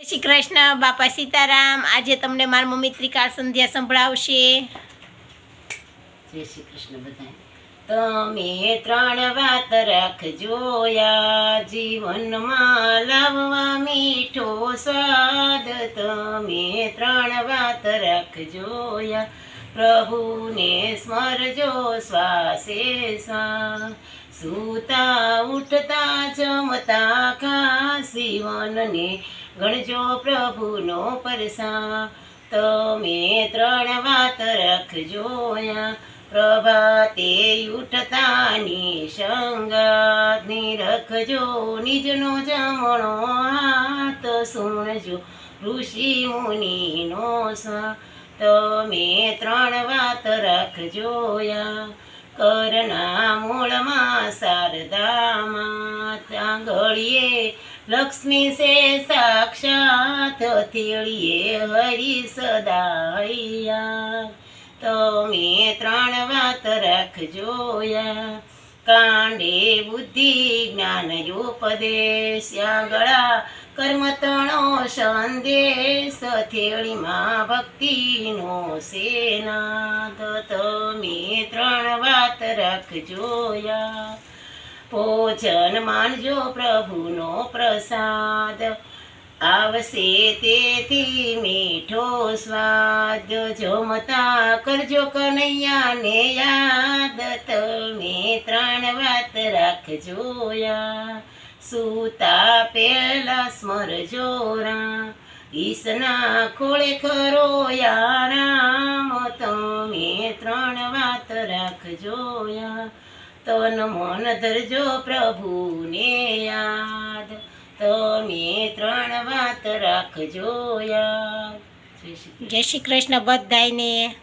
શ્રી કૃષ્ણ, બાપા સીતારામ. આજે તમને મારી મમ્મી ત્રિકાળ સંધ્યા સંભળાવશે. તમે ત્રણ વાત રાખજો જીવનમાં લાવવા મીઠો સ્વાદ. તમે ત્રણ વાત રાખજો પ્રભુને સ્મરજો, શ્વાસે સ્વા સૂતા, ઉઠતા, જમતા ખાસીવનને ગણજો પ્રભુનો પરસા તમે ત્રણ વાત રખજો પ્રભાતે ઉઠતાની સંગાતની રખજો. નિજનો જમણો હાથ સુણજો. ઋષિ મુનિનો સા તમે ત્રણ વાત રાખજોયા કરના મૂળમાં શારદામાં આંગળીએ લક્ષ્મી સે સાક્ષાત થેળીએ હરિ સદાયા. તમે ત્રણ વાત રાખજોયા કાંડે બુદ્ધિ જ્ઞાન ઉપદેશ ગળા કર્મ તણો સંદેશ થેળીમાં ભક્તિનો સેનાદ તમે ત્રણ વાત રાખજોયા ભોજન માનજો પ્રભુનો પ્રસાદ. આવશે તેથી મીઠો સ્વાદ. જમતા કરજો કનૈયાને યાદ. તમે ત્રણ વાત રાખજોયા સૂતા પેલા સ્મરજો રા ઈસના ખોળે ખરો યારામ તમે ત્રણ વાત રાખજોયા તન મન ધરજો પ્રભુને યાદ તમે ત્રણ વાત રાખજો યાદ જય શ્રી કૃષ્ણ. બધાયને